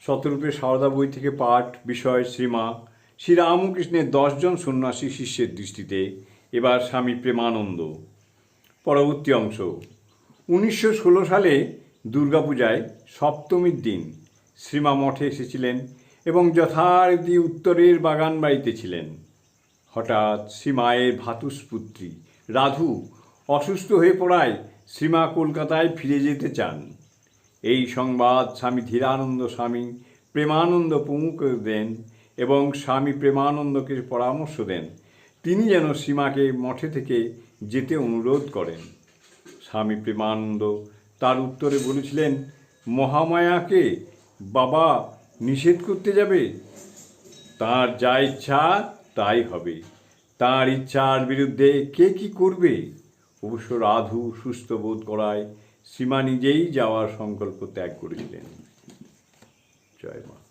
শতরূপে সারদা বই থেকে পাঠ, বিষয়, শ্রীমা, শ্রীরামকৃষ্ণের দশজন সন্ন্যাসী শিষ্যের দৃষ্টিতে এবার স্বামী প্রেমানন্দ। পরবর্তী অংশ। উনিশশো ষোলো সালে দুর্গাপূজায় সপ্তমীর দিন শ্রীমা মঠে এসেছিলেন এবং যথারীতি উত্তরের বাগান বাড়িতে ছিলেন। হঠাৎ শ্রীমায়ের ভাতুষপুত্রী রাধু অসুস্থ হয়ে পড়ায় শ্রীমা কলকাতায় ফিরে যেতে চান। এই সংবাদ স্বামী ধীরানন্দ স্বামী প্রেমানন্দ প্রমুখ দেন এবং স্বামী প্রেমানন্দকে পরামর্শ দেন। তিনি যেন সীমাকে মঠে থেকে যেতে অনুরোধ করেন। স্বামী প্রেমানন্দ তার উত্তরে বলেছিলেন, মহামায়াকে বাবা নিষেধ করতে যাবে? তার যা ইচ্ছা তাই হবে। তার ইচ্ছার বিরুদ্ধে কে কি করবে? অবশ্য রাধু সুস্থ বোধ করায় সীমা নিজেই যাওয়ার সংকল্প ত্যাগ করেছিলেন। জয় মা।